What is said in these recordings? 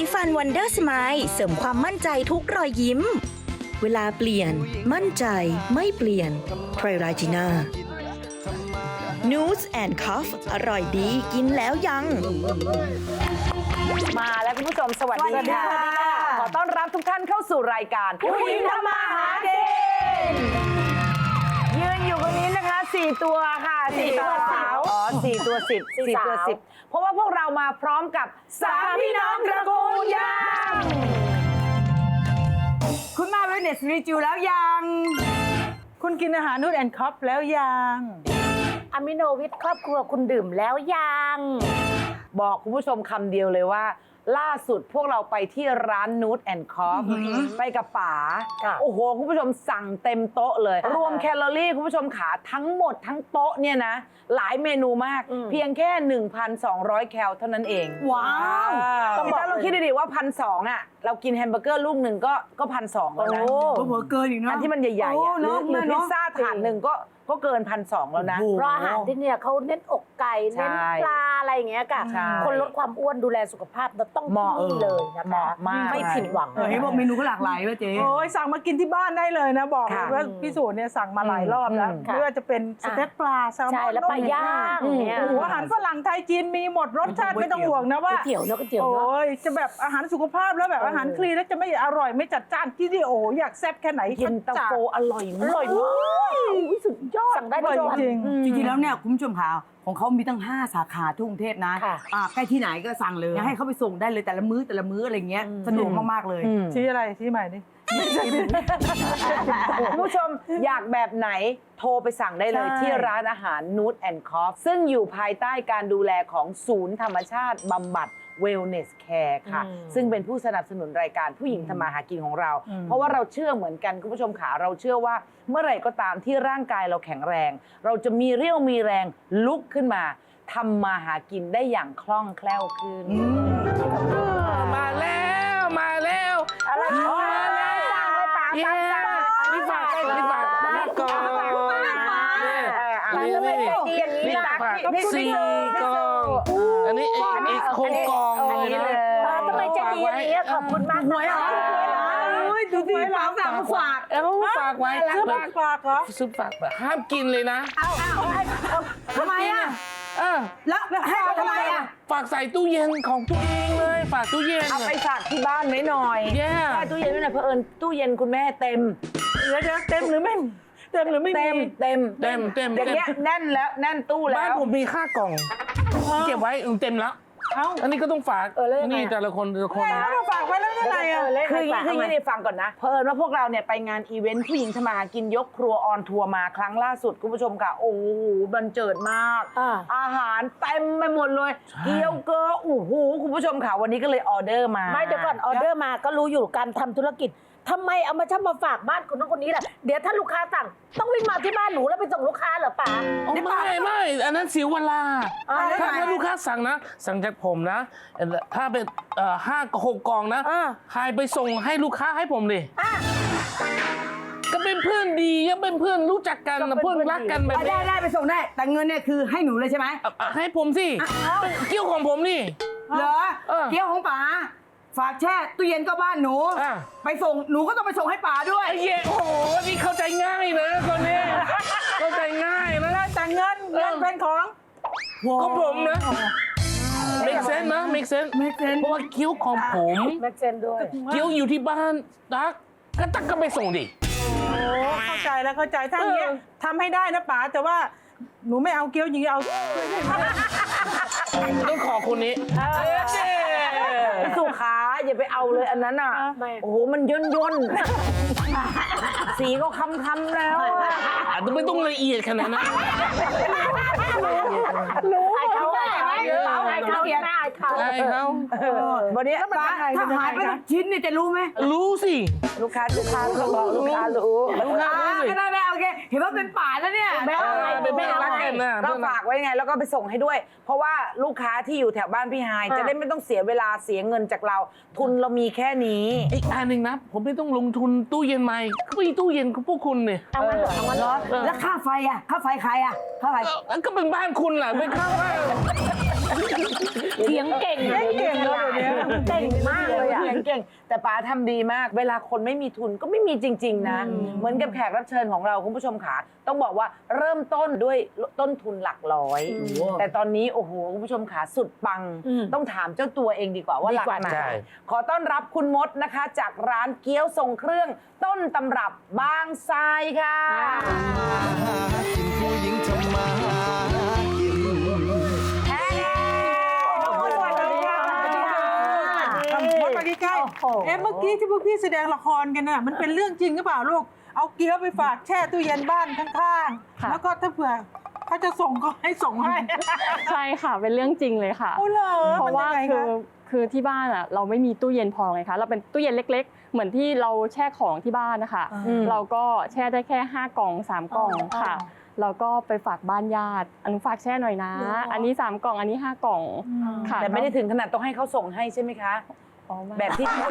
สีฟันวันเดอร์สไมล์เสริมความมั่นใจทุกรอยยิ้ม เวลาเปลี่ยน มั่นใจไม่เปลี่ยนไทรราจิน่า News and Cuff อร่อยดีกินแล้วยัง มาแล้วคุณผู้ชมสวัสดีสวัสดีค่ะค่ะ ขอต้อนรับทุกท่านเข้าสู่รายการผู้หญิงทำมาหากินยืนอยู่ตรงนี้นะคะสี่ตัวค่ะ สี่ตัวสาว อ๋อสี่ตัวสิบสี่ตัวสิบเพราะว่าพวกเรามาพร้อมกับสามพี่น้องตระกูลยางคุณมาเวเนสรีจิวแล้วยัง คุณกินอาหารนูดแอนด์คอปแล้วยัง อะมิโนวิทย์ครอบครัวคุณดื่มแล้วยัง บอกคุณผู้ชมคำเดียวเลยว่า ล่าสุดพวกเราไปที่ร้านนูตแอนด์คอฟไปกับป๋าค่ะโอ้โห คุณผู้ชมสั่งเต็มโต๊ะเลยอ่ารรวมแคลอรี่ คุณผู้ชมขาทั้งหมดทั้งโต๊ะเนี่ยนะ หลายเมนูมากอืมเพียงแค่ 1,200 แคลเท่านั้นเอง ว้าวต้องบอกเราคิดดีๆว่าพันสองอะ เรากินแฮมเบอร์เกอร์ลูกหนึ่งก็ก็พันสองแล้วนะเผื่อๆเกินอีกเนาะอันที่มันใหญ่ๆอะโอ้หรือเนอะหรือเนพิอะซซ่าถาดหนึ่งก็ ก็เกินพันสองแล้วนะโอ้โหเพราะอาหารที่เนี่ยเขาเน้นอกไก่ใช่เน้นปลาอะไรอย่างเงี้ยค่ะ ใช่คนลดความอ้วนดูแลสุขภาพเราต้องเหมาะ ที่นี่เลยนะเหมาะคะมาก ไม่ผิดหวัง เออเห็นบอกเมนูก็หลากหลายว่ะเจ๊ โอ้ยสั่งมากินที่บ้านได้เลยนะบอกเลยค่ะว่าพี่สูตรเนี่ยสั่งมาหลายรอบแล้วอืมไม่ว่าจะเป็นสเต็กปลาแซลมอนใช่แล้วปลาย่างอืมเนี่ย โอ้โหอาหารฝรั่งไทยจีนมีหมดรสชาติไม่ต้องห่วงนะว่าก๋วยเตี๋ยวเนอะก๋วยเตี๋ยวโอเนอะ้ยจะแบบอาหารสุขภาพแล้วแบบอาหารคลีนแล้วจะไม่อร่อยไม่จัดจ้านที่นี่โอ้โหอยากแซ่บแค่ไหนเย็นตาโฟอร่อยมากอร่อยมากอุ๊ยสุดยอดสั่งได้อทุร่อยกวัน จริง จริงๆแล้วเนี่ยคุณผู้ชมค่ะของเขามีตั้ง 5 สาขาทั่วกรุงเทพนะค่ะ อ่าใกล้ที่ไหนก็สั่งเลยให้เขาไปส่งได้เลยแต่ละมื้อแต่ละมื้ออะไรเงี้ยสะดวกมากๆเลยอืมชี้อะไรชี้ใหม่ดิคุณผู้ชมอยากแบบไหนโทรไปสั่งได้เลยใช่ที่ร้านอาหาร Nude and c o f ซึ่งอยู่ภายใต้การดูแลของศูนย์ธรรมชาติบำบัด Wellness Care ค่ะ อืมซึ่งเป็นผู้สนับสนุนรายการผู้หญิงทำมาหากินของเราเพราะว่าเราเชื่อเหมือนกันคุณผู้ชมขาเราเชื่อว่าเมื่อไหร่ก็ตามที่ร่างกายเราแข็งแรง เราจะมีเรี่ยวมีแรงลุกขึ้นมาทำมาหากินได้อย่างคล่องแคล่วขึ้น มาแล้วมาแล้วอะไรมาแล้วเย้นี่ฝากนี่ฝากนี่กองเนี่ยร้านทำไมใจดีอย่างนี้นี่ล่ะฝากสี่กองอันนี้อีกโครงก ใจดีอย่างนี้ขอบคุณมากหวยเหรอโอ้ยดูดิฝากสั่งมาฝากแล้วฝากไว้ซื้อปากปากเหรอซื้อฝากแบบห้ามกินเลยนะทำไมอะเออแล้วให้เขาทำไมอะฝากใส่ตู้เย็นของตัวเองเลยฝากตู้เย็นเอาไปฝากที่บ้านไว้หน่อยแย่แช่ตู้เย็นไว้หน่อยเพราะเอิญตู้เย็นคุณแม่เต็มเดี๋ยวเดี๋ยวเต็มหรือไม่เต็มหรือไม่เต็มมีเต็มเต็มเต็มอย่างเต็มเงี้ยแน่นแล้วแน่นตู้แล้บ้านวผมมีค่ากล่อง เก็บไว้เต็มแล้ว เอ้าอันนี้ก็ต้องฝากเออแล้วยังไงนี่อะแต่ละคนแต่ละคน แล้วเราฝากไว้แล้วเท่าไหร่อะ คืออย่างนี้คืออย่างนี้ได้ฟังก่อนนะ เพอเอิญว่าพวกเราเนี่ยไปงานอีเวนต์ผู้หญิงทำมาหากินยกครัวออนทัวร์มาครั้งล่าสุดคุณผู้ชมค่ะ โอ้โหบันเจิดมาก อ่า อาหารเต็มไปหมดเลยเกี๊ยวเกลือโอ้โหคุณผู้ชมค่ะวันนี้ก็เลยออเดอร์มา ไม่เดี๋ยวก่อนออเดอร์มาก็รู้อยู่การทำธุรกิจ ทำไมเอามาช่ำมาฝากบ้านคนนั้นคนนี้ล่ะ เดี๋ยวถ้าลูกค้าสั่ง ต้องวิ่งมาที่บ้านหนูแล้วไปส่งลูกค้าเหรอป๋า อ๋อไม่ไม่อันนั้นเสียเวลาอ่าถ้าถ้าลูกค้าสั่งนะ สั่งจากผมนะเอ่อถ้าเป็นเอ่อห้าหกกล่องนะอ่าใครไปส่งให้ลูกค้าให้ผมดิก็เป็นเพื่อนดีก็เป็นเพื่อนรู้จักกันก็เป็นเพื่อนเพื่อนรักกันดี แบบได้นี้ได้ไปส่งได้ แต่เงินเนี่ยคือให้หนูเลยใช่ไหม อะอะให้ผมสิเป็นเกี่ยวของผมนี่ เหรอ เออ เกี๊ยวของป๋า ฝากแช่ตู้เย็นก็บ้านหนู อะ ไปส่งหนูก็ต้องไปส่งให้ป๋าด้วย ไอ้เหี้ยโอ้โหนี่เข้าใจง่ายนะคนนี้เข้าใจง่ายนะแต่เงินเงินเป็นของของผมนะ make sense นะ make sense make sense เพราะว่าเกี๊ยวของผมแม็กเซนด้วยเกี๊ยวอยู่ที่บ้านตักก็ตักก็ไปส่งดิ โอ้เข้าใจแล้วเข้าใจถ้าอย่างเงี้ยเออ ทำให้ได้นะป๋าแต่ว่าหนูไม่เอาเกี๊ยวอย่างนี้เอา ต้องขอคนนี้สุขา อย่าไปเอาเลยอันนั้นอะ ไม่ โอ้โห มันย่นย่นๆ สีก็คำคำๆแล้วอะอาจจะไม่ต้องละเอียดขนาดนั้นไอ้เขาไอ้เขาหน้าไอ้เขาใช่เขาวันนี้ป๋าถ้าหายไปสักชิ้นเนี่ยจะรู้ไหมรู้สิ ลูกค้าลูกค้าเขาบอกลูกค้ารู้ ลูกค้าอ่ารู้สิ ก็ได้ได้โอเค เห็นว่าเป็นป่าแล้วเนี่ย ไม่เอาเออ เป็นเพื่อนรักกันนะก็ฝากไว้ไงแล้วก็ไปส่งให้ด้วย เพราะว่าลูกค้าที่อยู่แถวบ้านพี่ไฮายจะได้ไม่ต้องเสียเวลาเสียเงินจากเรา ทุนเรามีแค่นี้ อีกอันหนึ่งนะ ผมไม่ต้องลงทุนตู้เย็นใหม่ก็มีตู้เย็นของพวกคุณเนี่ยเอามันเหรอเอามันเหรอแล้วค่าไฟอะ ค่าไฟใครอะ ค่าไฟ เอ้าก็เป็นบ้านคุณแหละไม่เข้าว่าเถียงเก่งเก่งเลยเดี๋ยวนี้ เก่งมากเลเก่งแต่ป๋าทำดีมาก เวลาคนไม่มีทุนก็ไม่มีจริง ๆ นะ เหมือนกับแขกรับเชิญของเราคุณผู้ชมขาต้องบอกว่าเริ่มต้นด้วยต้นทุนหลักร้อย แต่ตอนนี้โอ้โหคุณผู้ชมขาสุดปัง ต้องถามเจ้าตัวเองดีกว่าว่าหลักไหนใช่ขอต้อนรับคุณมดนะคะ จากร้านเกี๊ยวทรงเครื่องต้นตำรับบางทรายค่ะกินผู้หญิงทำมาหากินทำโพสต์มาใกล้ๆเอ๊ะเมื่อกี้ที่พวกพี่แสดงละครกันน่ะมันเป็นเรื่องจริงหรือเปล่าลูกเอาเกี๊ยวไปฝากแช่ตู้เย็นบ้านข้างๆ แล้วก็ถ้าเผื่อ เขาจะส่งก็ให้ส่งให้ใช่ค่ะเป็นเรื่องจริงเลยค่ะ โอ้เหรอเพราะว่ามันยังไงคือคะคือที่บ้านอะเราไม่มีตู้เย็นพอไงคะเราเป็นตู้เย็นเล็ก ๆ เหมือนที่เราแช่ของที่บ้านนะคะอืม เราก็แช่ได้แค่ 5กล่อง3กล่องค่ะเราก็ไปฝากบ้านญาติอนุฝากแช่หน่อยนะ อันนี้ 3 กล่องอันนี้ 5 กล่องค่ะ แต่ไม่ได้ถึงขนาดต้องให้เขาส่งให้ใช่ไหมคะอ๋อไม่ แบบที่แบบ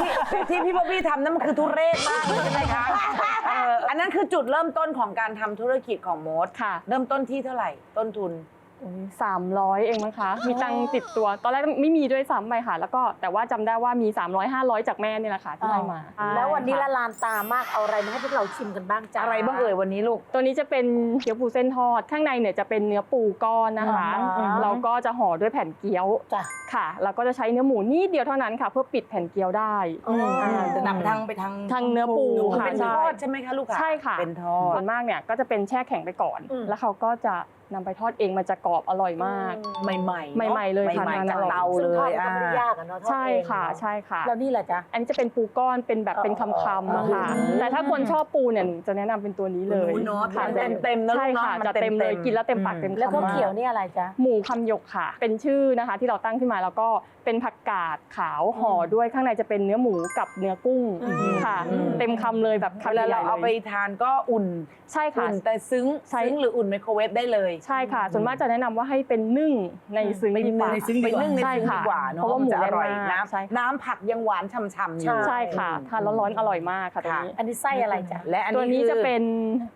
ที่แบบที่พี่บ๊อบบี้ทำนั่นมันคือทุเรศมากเลยใช่ไหมคะเอออันนั้นคือจุดเริ่มต้นของการทำธุรกิจของมดค่ะ เริ่มต้นที่เท่าไหร่ต้นทุน สามร้อยเองมั้งคะ มีตังค์ติดตัว ตอนแรกไม่มีด้วยซ้ำไปค่ะ แล้วก็แต่ว่าจำได้ว่ามี 300 500 จากแม่นี่แหละค่ะที่ให้มาแล้ววันนี้ใช่ละค่ะลานตามากเอาอะไรมาให้พวกเราชิมกันบ้างจ้าอะไรบ้างเอ่ยวันนี้ลูก ตัวนี้จะเป็นเกี๊ยวปูเส้นทอด ข้างในเนี่ยจะเป็นเนื้อปูก้อนนะคะอ๋อเราก็จะห่อด้วยแผ่นเกี๊ยวจ้ะค่ะ แล้วก็จะใช้เนื้อหมูนิดเดียวเท่านั้นค่ะ เพื่อปิดแผ่นเกี๊ยวได้อ่าจะนำทางไปทางทางเนื้อปูค่ะเป็นทใช่อดใช่ไหมคะลูกค่ะใช่ค่ะเป็นทอส่ดวนมากเนี่ยก็จะเป็นแช่แข็งไปก่อนอืมแล้วเขาก็จะ นำไปทอดเองมันจะกรอบอร่อยมาก ใหม่ๆใหม่ๆเลยค่ะใหม่ๆทานจากอร่อยเตาซึ่เลงทอดยมันก็อ่าไม่ได้ยากอะเนาะทอดใช่เองค่ะเนอใช่ค่ะแล้วนี่แหละจ๊ะอันนี้จะเป็นปูก้อนเป็นแบบเป็นคำๆอะค่ะแต่ถ้าคนชอบปูเนี่ยหนูจะแนะนำเป็นตัวนี้เลยหนูเนอะค่ะเต็มเต็มๆนะใช่ลูกค่ะเนาะมันจะเต็มเลยๆกินแล้วเต็มปากเต็มคำแล้วก็มากเขียวนี่อะไรจ๊ะหมูคำหยกค่ะ เป็นชื่อนะคะที่เราตั้งขึ้นมาแล้วก็ เป็นผักกาดขาวห่อด้วยข้างในจะเป็นเนื้อหมูกับเนื้อกุ้งค่ะ เต็มคำเลยแบบคำเวลาใหญ่เราๆเอาไปเลยทานก็อุ่นใช่ค่ะอุ่นแต่ซึ้งใช้ซึ้งหรืออุ่นไมโครเวฟได้เลย ใช่ค่ะ ส่วนมากจะแนะนำว่าให้เป็นนึ่งในซึ้งไปดีนึ่งกว่าในซึ้งไปนึ่งในใช่ซึ้งค่ะดีกว่าเนาะเพราะว่าหมูนจะอร่อยแน่นมากน้ใช่ำค่ะน้ำผักยังหวานฉ่ำๆอยู่ใช่ค่ะทานร้อนๆอร่อยมากค่ะตัวนี้อันนี้ไส้อะไรจ๊ะและอันตัวนี้นี้คือจะเป็น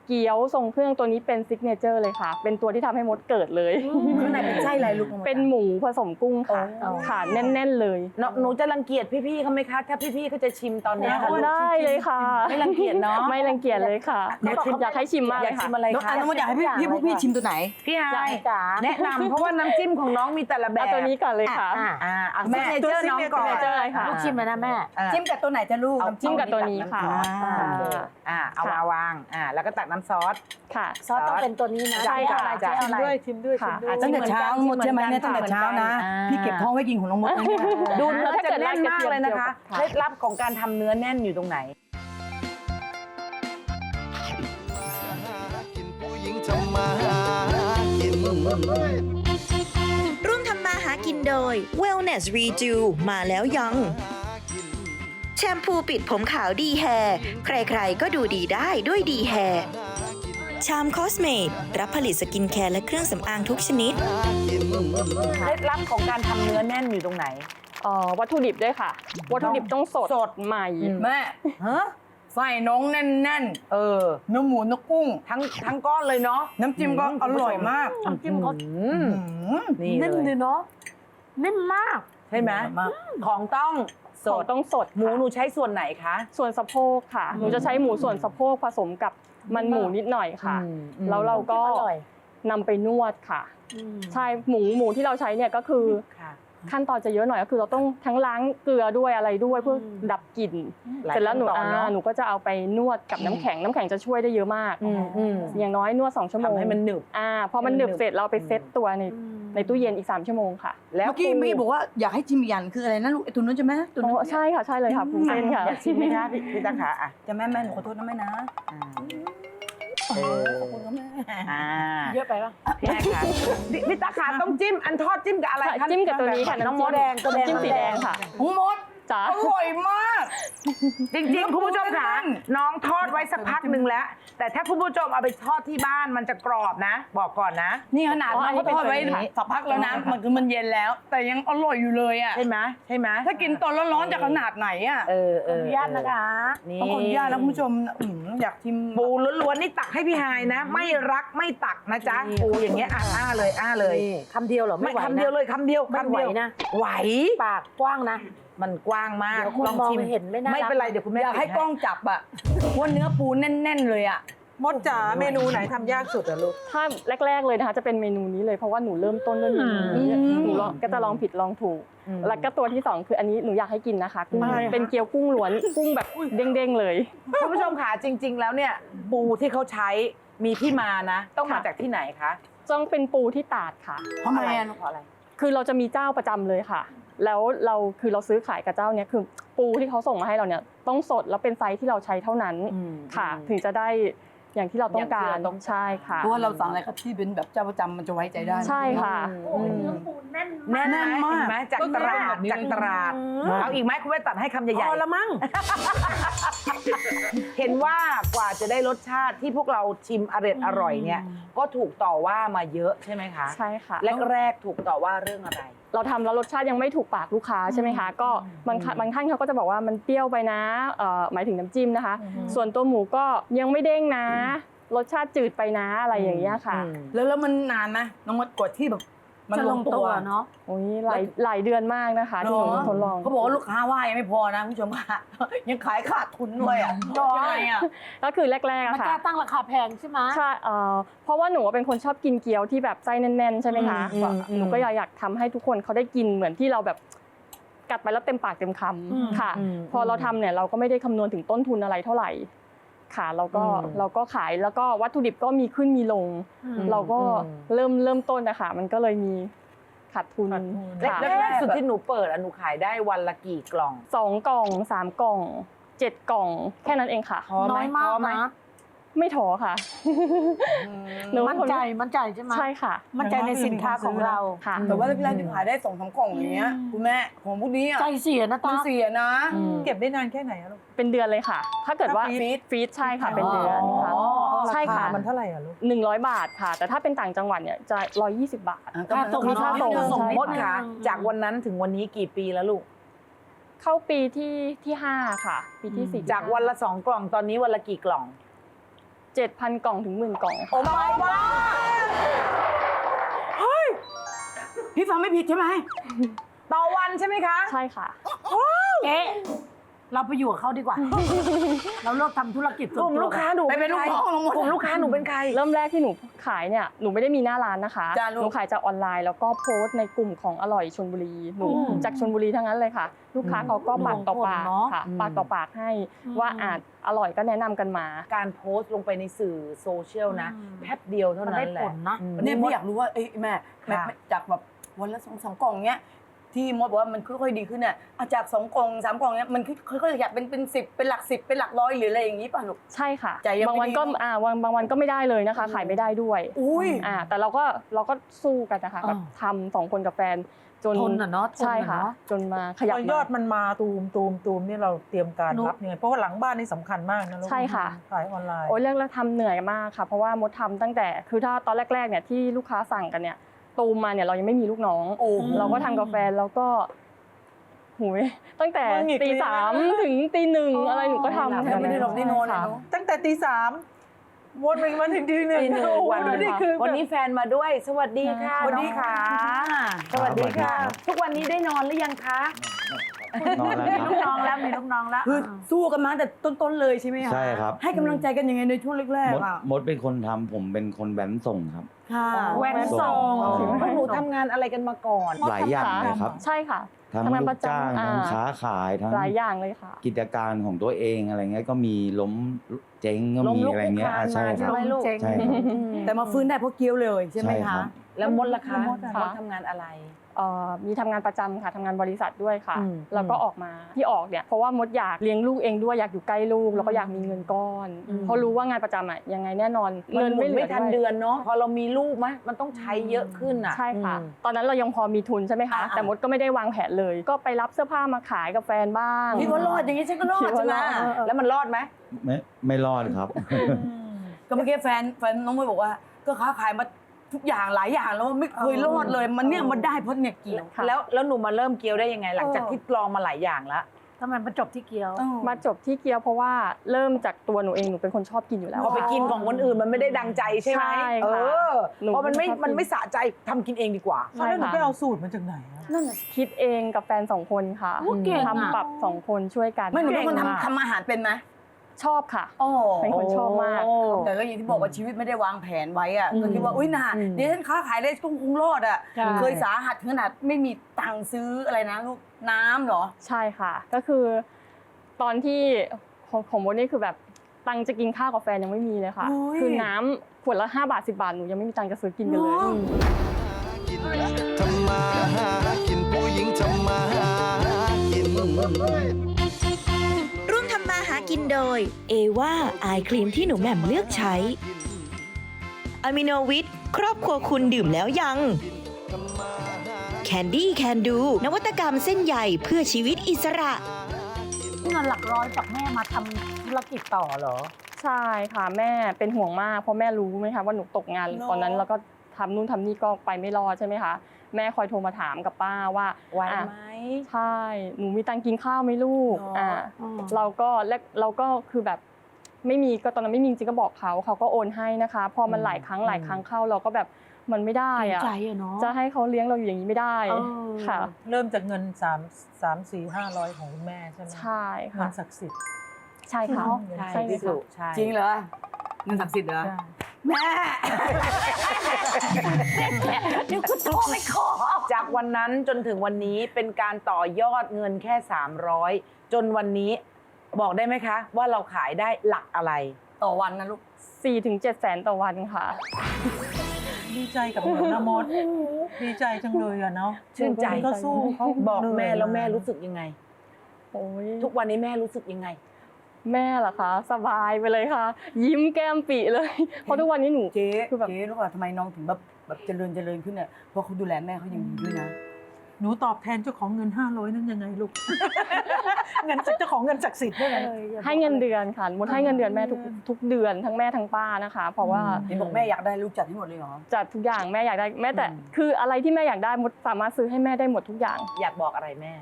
เกี๊ยวทรงเครื่องตัวนี้เป็นซิกเนเจอร์เลยค่ะ เป็นตัวที่ทำให้มดเกิดเลยข้างในเป็นไส้อะไรลูกเป็นหมูผสมกุ้งค่ะอ๋อค่ะแน่นๆเลยเนอะหนูจะรังเกียจพี่ๆเขาไหมคะถ้าพี่ๆเขาจะชิมตอนเนี้ยค่ะลูกได้เลยค่ะไม่รังเกียจเนอะไม่รังเกียจเลยค่ะอยากชิม อยากให้ชิมมากอเลยายกค่ะ ชิมอะไรน้องคะอันน้องมดอยากให้พี่พี่พวกพี่ชิมตัวไหน พี่ไฮายจ๋า แนะนำเพราะว่าน้ำจิ้มของน้องมีแต่ละแบบเอาตัวนี้ก่อนเลยค่ะ อะอ่าเอาแม่ซิกเนเจอร์น้องก่อนซิกเนเจอร์อะไรคะลูกชิมเลยนะแม่ อ่าจิ้มกับตัวไหนจะลูก เอา จิ้มกับตัวนี้ค่ะอ่าอ่าเอาค่ะมาวางอ่าแล้วก็ตักน้ำซอส ค่ะ ซอสต้องเป็นตัวนี้นะใช่ค่ะอะไรจ้ะจ๊ะชิมอะไร ด้วยชิมด้วยชิมด้วยค่ะตั้งแต่เช้าหมดใช่ไหมเนี่ยตั้งแต่เช้านะอ่าพี่เก็บท้องไว้กินของน้องมดนะเนี่ยดูแล้เนื้อวถ้าจะเกิดแน่นราดกระมากเทียมเลยนะคะเจียวกับเคล็ดลับของการทำเนื้อแน่นอยู่ตรงไหนกินผู้หญิงทำมาหากินร่วมทำมาหากินโดย Wellness Redo มาแล้วยัง แชมพูปิดผมขาวดีแฮร์ใครๆก็ดูดีได้ด้วยดีแฮร์ ชามคอสเมดรับผลิตสกินแคร์และเครื่องสำอางทุกชนิด เคล็ดลับของการทำเนื้อแน่นอยู่ตรงไหน เอ่อวัตถุดิบด้วยค่ะ วัตถุดิบต้องสดสด ใหม่ แม่ฮะไส้น้องแน่นเออๆเนื้อหมูเนื้อกุ้ง ทั้งทั้งก้อนเลยเนาะ น้ำจิ้มก็อร่อยมากน้ำจิ้มเขาอืมอืมนี่นิ่มเลเลยยเนาะนิ่มมาก ใช่ไหมอร่อยมากของต้องสของดต้องสดหมูค่ะหนูใช้ส่วนไหนคะ ส่วนสะโพกค่ะ หนูจะใช้หมูส่วนสะโพกผสมกับ มันหมูนิดหน่อยค่ะอืมอืมแล้วเราก็อร่อยนำไปนวดค่ะ ใช่หมูหมูที่เราใช้เนี่ยก็คือค่ะขั้นตอนจะเยอะหน่อยก็คือเราต้องทั้งล้างเกลือด้วยอะไรด้วยเพื่อดับกลิ่นหลายเสร็จแล้วหนูขั้นตอนเนอะอ่าหนูก็จะเอาไปนวดกับน้ำแข็งน้ำแข็งจะช่วยได้เยอะมากอืมอืมอย่างน้อยนวด2ชั่วโมงทำให้มันหนึบอ่าพอมันหนึบหนึบเสร็จเราไปเซตตัวในในตู้เย็นอีก 3 ชั่วโมงค่ะ แล้วเมื่อกี้ปูเมื่อกี้บอกว่าอยากให้ชิมอีกอย่างคืออะไรนะลูกไอ้ตัวนู้นใช่ไหมตัวโอ้นู้นใช่ค่ะใช่เลยค่ะปูเส้นค่ะอยากชิมไหมคะพี่พี่ตาขาอะจะแม่แม่หนูขอโทษนะแม่นะ อ่าโอ้โหขอบคุณนะแม่อ่าเยอะไปปะพี่แม่ค่ะพี่พี่ตาขาต้องจิ้ม อันทอดจิ้มกับอะไรคะจิ้มกับตัวนี้ค่ะน้องมน้ำดแดงตัวแดงจิ้มสีแดงค่ะของมด จ๋าอร่อยมาก จริงๆ คุณผู้ชมค่ะน้องทอดไว้สักพักหนึ่งแล้ว แต่ถ้าคุณผู้ชมเอาไปทอดที่บ้านมันจะกรอบนะ บอกก่อนนะ นี่ขนาดอ๋ออัมันนนี้ก็ทอดไว้เป็นตัวนี้ สักพักแล้วนะมันคือมันเย็นแล้ว แต่ยังอร่อยอยู่เลยอะใช่ไหมใช่ไหมถ้ากินตอนร้อนๆจะขนาดไหนอะเออเอขอออนุญาตนะคะนี่ต้องขออนุญาตนะคุณผู้ชมอืมอยากชิมปูล้วนๆนี่ตักให้พี่ฮายนะ ไม่รักไม่ตักนะจ๊ะปูอย่างเงี้ยอะอ้าเลยอ้าเลย คำเดียวเหรอไม่ไม่ไหวคำเดียวเลยคำเดียวไม่คำไหวเดียวนะ ไหว ปากกว้างนะ มันกว้างมากเดี๋ยวคุณมองไม่เห็นไม่น่ารัก ไม่เป็นไรเดี๋ยวคุณแม่อยากให้ติดกล้องจับอะว่าเนื้อปูแน่น ๆ เลยอะมดจ๋าเมนูไหนทำยากสุดอะลูก ถ้าแรก ๆเลยนะคะจะเป็นเมนูนี้เลยเพราะว่าหนูเริ่มต้นด้วยเมนูนี้หนูลองก็จะลองผิดลองถูก แล้วก็ตัวที่สองคืออันนี้หนูอยากให้กินนะคะกุ้งเป็นเกี๊ยวกุ้งล้วนกุ้งแบบเด้งๆเลย คุณผู้ชมค่ะจริง ๆ แล้วเนี่ยปูที่เขาใช้มีที่มานะ ต้องมาจากที่ไหนคะต้องเป็นปูที่ตาดค่ะ ทำไมอะเพราะอะไร คือเราจะมีเจ้าประจำเลยค่ะ แล้วเราคือเราซื้อขายกับเจ้าเนี้ยคือปูที่เขาส่งมาให้เราเนี่ยต้องสดแล้วเป็นไซส์ที่เราใช้เท่านั้นอืมค่ะอืมถึงจะได้อย่างที่เราต้องการอย่างที่เราต้องการใช่ค่ะเพราะว่าเราสั่งอะไรครับที่เป็นแบบเจ้าประจำมันจะไว้ใจได้ใช่ค่ะโอ้ยเนื้อปูแน่นแน่นแน่นไหมมากเห็นไหมจากตราดจากตราดเอาอีกไหมคุณแม่ตัดให้คำใหญ่พอละมั้งๆเห็นว่ากว่าจะได้รสชาติที่พวกเราชิมอร่อยอร่อยเนี่ยก็ถูกต่อว่ามาเยอะใช่ไหมคะใช่ค่ะแรกๆถูกต่อว่าเรื่องอะไร เราทำแล้วรสชาติยังไม่ถูกปากลูกค้าใช่ไหมคะก็บางท่านบางท่านเขาก็จะบอกว่ามันเปรี้ยวไปนะเอ่อหมายถึงน้ำจิ้มนะคะ ส่วนตัวหมูก็ยังไม่เด้งนะ รสชาติจืดไปนะอะไรอย่างเงี้ยค่ะ แล้วแล้วมันนานนะน้องมดกว่าที่แบบ มันจะลลงงตัตัววเนาะ โอ้ยหลายหลายเดือนมากนะคะที่หนูเนอะ ทดลอง เขาบอกว่าลูกค้าว่ายังไม่พอนะคุณผู้ชมค่ะ ยังขายขาดทุนด้วยอะยังไงอะ ก็คือแรกๆมันอะกล้าค่ะตั้งราคาแพงใช่ไหม ใช่เอ่อเพราะว่าหนูเป็นคนชอบกินเกี๊ยวที่แบบไส้แน่นๆใช่ไหมคะอืมอืมหนูก็อยากอยากทำให้ทุกคนเขาได้กินเหมือนที่เราแบบกัดไปแล้วเต็มปากเต็มคำค่ะ พอเราทำเนี่ยเราก็ไม่ได้คำนวณถึงต้นทุนอะไรเท่าไหร่ ค่ะเราก็เราก็ขายแล้วก็วัตถุดิบก็มีขึ้นมีลงเราก็เริ่มเริ่มต้นนะคะมันก็เลยมีขาดทุนค่ะแรกๆสุดที่หนูเปิดอะหนูขายได้วันละกี่กล่องสองกล่องสามกล่องเจ็ดกล่องแค่นั้นเองค่ะท้อไหมน้อยมากท้อไหมนะ ไม่ท้อค่ะ หนูเป็มั่นคใจมั่นใจใช่ไหมใช่ค่ะ มั่นใจในสินค้าของเรา ค่ะ แต่ว่าแรกๆที่ขายได้สองสามกล่องอย่างเงี้ยคุณแม่ของพวกนี้อะใจเสียนะมันตาเสียนะ เก็บได้นานแค่ไหนอะลูก เป็นเดือนเลยค่ะ ถ้าเกิดว่าถ้าฟีด ฟีดใช่ค่ะ เป็นเดือนค่ะใช่ค่ะ ราามันเท่าไหร่อะลูก หนึ่งร้อยบาทค่ะ แต่ถ้าเป็นต่างจังหวัดเนี่ยจะร้อยยี่สิบบาท อะก็ค่าส่งมีค่าส่งน้อยส่งนิมดดนึงค่ะ จากวันนั้นถึงวันนี้กี่ปีแล้วลูก เข้าปีที่ที่ห้าค่ะ ปีที่สี่จากวันละสองกล่องตอนนี้วันละกี่กล่อง เจ็ดพันกล่องถึงหมื่นกล่อง โอ้มาว่าเฮ้ย พี่ฟังไม่ผิดใช่ไหมต่อวันใช่ไหมคะ ใช่ค่ะ เอ๊ะ เราไปอยู่กับเขาดีกว่า เราเลิกทำธุรกิจส่วนกลุ่มตัวลูกค้าหนูไปเป็นลูกน้องน้องมด กลุ่มลูกค้าหนูเป็นใคร เริ่มแรกที่หนูขายเนี่ยหนูไม่ได้มีหน้าร้านนะคะ จ้ะลูกหนูขายจากออนไลน์แล้วก็โพสต์ในกลุ่มของอร่อยชนบุรีหนูจากชนบุรีทั้งนั้นเลยค่ะ ลูกค้าเขาก็ปากต่อปากค่ะอืม ปากต่อปากให้ว่าอาจอร่อยก็แนะนำกันมา การโพสต์ลงไปในสื่อโซเชียลนะแป๊บเดียวเท่ามันนั้ได้นแหผละลนะ อืมวันนี้พี่อยากรู้ว่าเอ้ยแม่แม่ค่ะ แม่จากแบบวันละสองสองกล่องเนี้ย ที่มดบอกว่ามันค่อยๆดีขึ้นเนี่ยอะจากสองกล่องสามกล่องเนี้ยมันค่อยๆอยากเป็นเป็นสิบเป็นหลักสิบเป็นหลักร้อยหรืออะไรอย่างนี้ป่ะลูก ใช่ค่ะ ใจยังไม่บางวันก็ดีเนอะอ่าวันบางวันก็ไม่ได้เลยนะคะ ขายไม่ได้ด้วยอุ้ยอ่า แต่เราก็เราก็สู้กันนะคะอ่าแบบทำสองคนกับแฟนจนทนน่ะเนาะทนน่ะใช่ค่ะเนาะจนมาขพยับอยอดมันมาตูมตูมตูมนี่เราเตรียมการหนูรับยังไงเพราะว่าหลังบ้านนี่สำคัญมากนะลูกใช่ค่ะ ขายออนไลน์ โอ้ยเรื่องแรกทำเหนื่อยมากค่ะ เพราะว่ามดทำตั้งแต่คือถ้าตอนแรกๆเนี่ยที่ลูกค้าสั่งกันเนี่ย ตูมมาเนี่ยเรายังไม่มีลูกน้อง โอ้โหเราก็ทำกาแฟนแล้วก็หุยตั้งแต่มึงอีกตีแล้วสามถึงตีหนึ่งอะไรหนูก็ทำแล้วไม่ได้หลบได้นอนเลยค่ะเนาะตั้งแต่ตีสามวนไปมาถึงทีหนึ่งตีหนึ่งโอ้โหวันนี่คือแบบ วันนี้แฟนมาด้วย สวัสดีค่ะสวัสดีน้องค่ะ สวัสดีค่ะครับ ทุกวันนี้ได้นอนหรือยังคะนอนแล้วคลูรับกน้องแล้วมีลูกน้องแล้วคือสู้กันมาตั้งแต่ต้นๆเลยใช่ไหมคะใช่ครับ ให้กำลังใจกันยังไงในช่วงแรกมดๆอะ มดเป็นคนทำผมเป็นคนแบนส่งครับ ค่ะแหวนส่ส่งงพวกหนูทำงานอะไรกันมาก่อนหลายอย่างเลยครับ ใช่ค่ะ ทั้งทำงานลูปกระจำจ้างอ่า ทั้งค้าขายทั้งหลายอย่างเลยค่ะ กิจการของตัวเองอะไรเงี้ยก็มีล้มเจ๊งก็ล้มมีลุกอะไรคลุกเงี้ยคลานอ่าใช่มาคใช่รับ ไหมลูกเจ๊งใช่ครับ แต่มาฟื้นได้เพราะเกี๊ยวเลยใช่ไหมใช่ครัคะ บ แล้วมดล่ะคะมดอะมดทำงานอะไรเอ่อ มีทำงานประจำค่ะทำงานบริษัทด้วยค่ะอืมแล้วก็ออกมาที่ออกเนี่ยเพราะว่ามดอยากเลี้ยงลูกเองด้วยอยากอยู่ใกล้ลูกแล้วก็อยากมีเงินก้อนเพราะรู้ว่างานประจำอะยังไงแน่นอนเงินหมุนหลืไม่ทันวยเดือนเนาะพอเรามีลูกมะมันต้องใช้เยอะขึ้นอะใช่ค่ะอืมตอนนั้นเรายังพอมีทุนใช่ไหมคะอ่าๆแต่มดก็ไม่ได้วางแผนเลย ก็ไปรับเสื้อผ้ามาขายกับแฟนบ้างคิดว่ารอดอย่างนี้ฉันก็รอดคิดใช่ว่าไหมรอดแล้วมันรอดไหมไม่ไม่รอดครับ ก็เมื่อกี้แฟนแฟนน้องมวยบอกว่าก็ค้าขายมา ทุกอย่างหลายอย่างแล้วไม่เคยรอดเลย มันเนี่ยมันได้เพราะเนี่ยเกี่ยวค่ะ แล้วแล้วหนูมาเริ่มเกี๊ยวได้ยังไง หลังจากเออที่ลองมาหลายอย่างแล้ว ทำไมมันจบที่เกี๊ยว มาจบที่เกี๊ยวเพราะว่าเริ่มจากตัวหนูเองหนูเป็นคนชอบกินอยู่แล้วพอไปกินของคนอื่นมันไม่ได้ดังใจใช่ไหมใช่เอค่ะอหนูเพราะมันไม่ชอบกิน มันไม่สะใจทำกินเองดีกว่า ใช่แล้วหนูค่ะไปเอาสูตรมาจากไหนอะคิดเองกับแฟนสองคนค่ะโอ้เก่งอะ ทำปรับสองคนช่วยกันไม่หนูเป็นคนก่งมากทำทำอาหารเป็นไหม ชอบค่ะ โอ้เป็นคนชอบมาก แต่ก็อย่างที่บอกว่าชีวิตไม่ได้วางแผนไว้อะอืมก็คิดว่าอุ้ยน่าอืมเดี๋ยวฉันค้าขายได้คงคงรอดอะใช่ เคยสาหัสถึงขนาดไม่มีตังค์ซื้ออะไรนะลูกน้ำเหรอ ใช่ค่ะ ก็คือ ตอนที่ของของโมดนี่คือแบบตังค์จะกินข้าวกับแฟนยังไม่มีเลยค่ะ อุ๊ย คือน้ำขวดละ5บาท 10 บาทหนูยังไม่มีตังค์จะซื้อกินกันเลยกินทำมาหากินผู้หญิงทำมาหากิน กินโดย เอว่าอายครีมที่หนูแหม่มเลือกใช้อะมิโนวิทครอบครัวคุณดื่มแล้วยัง แคนดี้แคนดู นวัตกรรมเส้นใหญ่เพื่อชีวิตอิสระ เงินหลักร้อยจากแม่มาทำธุรกิจต่อเหรอ ใช่ค่ะแม่เป็นห่วงมากเพราะแม่รู้ไหมคะว่าหนูตกงานเนอะตอนนั้นแล้วก็ทำนู่นทำนี่ก็ไปไม่รอดใช่ไหมคะ แม่คอยโทรมาถามกับป้าว่าไหวอะไหมใช่หนูมีตังค์กินข้าวไหมลูกเนอะอ่าเราก็แรกเราก็คือแบบไม่มีก็ตอนนั้นไม่มีจริงก็บอกเขาเขาก็โอนให้นะคะ พอมันหลายครั้งหลายครั้งเข้าเราก็แบบมันไม่ได้อะใจอะเนาะจะให้เขาเลี้ยงเราอยู่อย่างนี้ไม่ได้เออค่ะ เริ่มจากเงิน3 3 4 5 0 0ของคุณแม่ใช่ไหมใช่เงิค่ะนศักดิ์สิทธิ์ใช่ค่ะใช่ใช่เลยพี่สุค่ะใช่จริงเหรอเงินศักดิ์สิทธิ์เหรอ ใช่แม่นี่กูโทรไปขอ จากวันนั้นจนถึงวันนี้เป็นการต่อยอดเงินแค่ 300 จนวันนี้บอกได้ไหมคะ ว่าเราขายได้หลักอะไร ต่อวันนะลูกสี่ถึงเจ็ดแสนต่อวันค่ะ ดีใจกับหนูนะมด ดีใจจังเลยอะเนาะชื่นใจ ก็สู้เขาบอกแม่เหนื่ยแล้วแม่รู้สึกยังไง โอ้ยทุกวันนี้แม่รู้สึกยังไง แม่เหรอคะ สบายไปเลยค่ะ ยิ้มแก้มปีเลยเพราะทุกวันนี้หนูเจ๊คือแบบเจ๊รู้ป่ะทำไมน้องถึงแบบแบบเจริญเจริญขึ้นเนี่ยเพราะเขาดูแลแม่เขาอย่างดีด้วยนะ หนูตอบแทนเจ้าของเงิน 500 นั้นยังไงลูก เงินจากเจ้าของเงินศักดิ์สิทธิ์ด้วยไงให้เงินเดือนค่ะมดให้เงินเดือนแม่ทุกทุกเดือนทั้งแม่ทั้งป้านะคะ เพราะว่าเห็นบอกแม่อยากได้ลูกจัดให้หมดเลยเหรอจัดทุกอย่างแม่อยากได้แม่แต่คืออะไรที่แม่อยากได้มดสามารถซื้อให้แม่ได้หมดทุกอย่าง อยากบอกอะไรแม่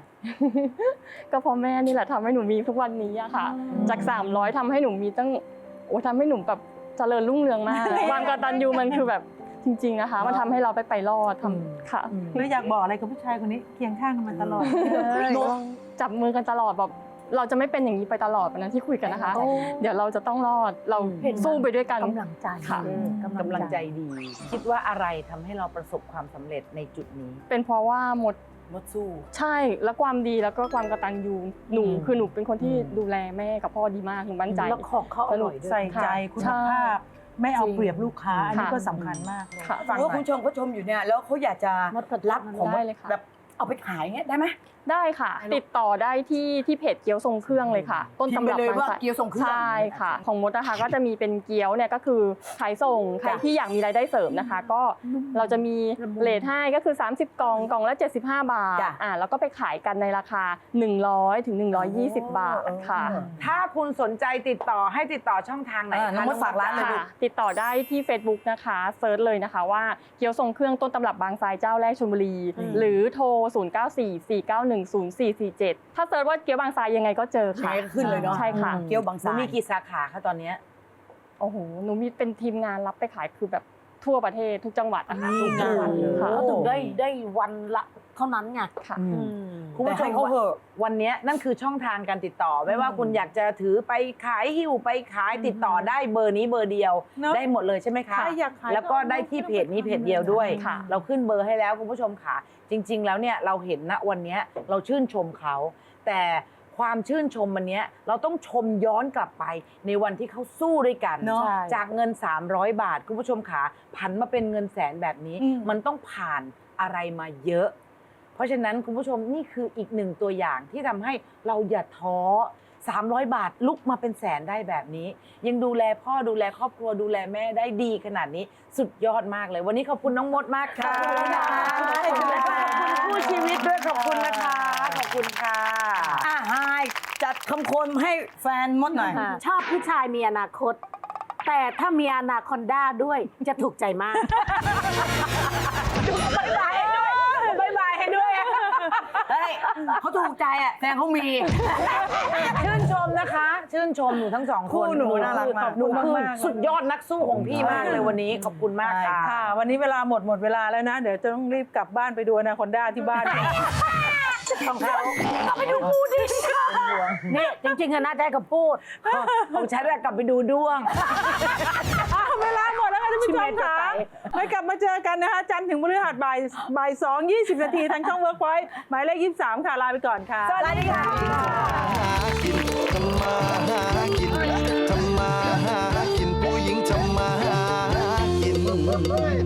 ก็เพราะแม่นี่แหละทำให้หนูมีทุกวันนี้อะค่ะ จาก 300ทำให้หนูมีตั้งโอ้ทำให้หนูแบบเจริญรุ่งเรืองมากความกตัญญูมันคือแบบ จริงๆนะคะ มันทำให้เราไปไปรอดทำค่ะแล้วอยากบอกอะไรกับผู้ชายคนนี้เคียงข้างกันมาตลอดจับมือกันตลอดแบบเราจะไม่เป็นอย่างนี้ไปตลอดวันนั้นที่คุยกันนะคะ เดี๋ยวเราจะต้องรอดเราเห็นไหม สู้ไปด้วยกัน กำลังใจค่ะกำลังใจดี คิดว่าอะไรทำให้เราประสบความสำเร็จในจุดนี้เป็นเพราะว่าหมดมดสู้ ใช่แล้วความดีแล้วก็ความกตัญญูหนูอืมคือหนูเป็นคนที่ดูแลแม่กับพ่อดีมากหนูมั่นใจ แล้วของเขาอร่อยด้วย ใส่ใจคุณภาพ ไม่เอาจริงเปรียบลูกค้า อันนี้ค่ะก็สำคัญมากเลย ค่ะ ฟังรู้ว่าหน่คุอยณชมเขาชมอยู่เนี่ยแล้วเขาอยากจะมดกระรับของได้เลยค่ะ แบบ เอาไปขายเงี้ยได้ไหม ได้ค่ะติดต่อได้ที่ที่เพจเกี๊ยวทรงเครื่องเลยค่ะ ต้นตำรับพิมพ์ไปเลยบางว่าสายเกี๊ยวทรงเครื่องใช่ค่ะ ของมดนะคะก็จะมีเป็นเกี๊ยวเนี่ยก็คือขายส่งใครจ้ะที่อยากมีรายได้เสริมนะคะ ก็เราจะมีเลทให้ก็คือ 30 กล่องกล่องละ 75 บาทจ้ะ อ่าแล้วก็ไปขายกันในราคา 100ถึง120 บาทค่ะ ถ้าคุณสนใจติดต่อให้ติดต่อช่องทางไหนเออน้คะองมดฝากร้านเลย ค่ะติดต่อได้ที่ Facebook นะคะเซิร์ชเลยนะคะว่าเกี๊ยวทรงเครื่องต้นตำรับบางทรายเจ้าแรกชลบุรี หรือโทร0944910447 ถ้าเซิร์ชว่าเกี๊ยวบางทรายยังไงก็เจอยังค่ะไงก็ขึ้นเลยเนาะใช่ค่ะ เกี๊ยวบางมัสานยมีกี่สาขาคะตอนเนี้ย โอ้โหหนูมีเป็นทีมงานรับไปขายคือแบบทั่วประเทศทุกจังหวัดนะคะทุกจังหวัดค่ะ เขาถึงได้ได้วันละเท่านั้นไง ค่ะ คุณผู้ชแต่ให้มเขาเหอะวันเนี้ยนั่นคือช่องทางการติดต่อ ไม่ว่าคุณอยากจะถือไปขายหิ้วไปขายติดต่อได้เบอร์นี้เบอร์เดียวเนอะได้หมดเลยใช่ไหมคะใครอยากขายแล้วก็ได้ที่เพจนี้เพจเดียวด้วยค่ะเราขึ้นเบอร์ให้แล้วคุณผู้ชมค่ะ จริง ๆ แล้วเนี่ยเราเห็นณวันเนี้ยเราชื่นชมเขา แต่ความชื่นชมมันเนี้ยเราต้องชมย้อนกลับไปในวันที่เขาสู้ด้วยกันเนอะจากเงิน 300 บาทคุณผู้ชมค่ะผันมาเป็นเงินแสนแบบนี้อืมมันต้องผ่านอะไรมาเยอะ เพราะฉะนั้นคุณผู้ชมนี่คืออีกหนึ่งตัวอย่างที่ทำให้เราอย่าท้อ 300 บาทลุกมาเป็นแสนได้แบบนี้ ยังดูแลพ่อดูแลครอบครัวดูแลแม่ได้ดีขนาดนี้สุดยอดมากเลย วันนี้ขอบคุณน้องมดมากค่ะขอบคุณค่ะขอบคุณค่ะ ขอบคุณคู่ชีวิตด้วยขอบคุณนะคะ ขอบคุณค่ะอะไฮจัดคำคมให้แฟนมดหน่อย ชอบผู้ชายมีอนาคต แต่ถ้ามีอนาคอนด้าด้วยจะถูกใจมากบายบายให้ด้วยบายบายให้ด้วย เฮ้ยเขาถูกใจอะแสดงเขามี ชื่นชมนะคะ ชื่นชมหนูทั้งสองคนคู่หนูน่ารักมากหนูคือมากๆ สุดยอดนักสู้ของพี่มากเลยวันนี้ขอบคุณมากค่ะ ค่ะ วันนี้เวลาหมดหมดเวลาแล้วนะ เดี๋ยวจะต้องรีบกลับบ้านไปดูอนาคอนด้าที่บ้าน ของเขานี่จริงๆอะนะใจกับพูดของฉันอะกลับไปดูด้วงอ้าวเวลาหมดแล้วค่ะท่านผู้ชมชิเมจะค่ะไปไว้กลับมาเจอกันนะคะ จันทร์ถึงพฤหัสบ่ายบ่ายสองยี่สิบนาทีทางช่องเวิร์กพอยต์หมายเลขยี่สิบสามค่ะ ลาไปก่อนค่ะ สวัสดีค่ะหากินทำมาหากินทำมาหากินผู้หญิงทำมาหากิน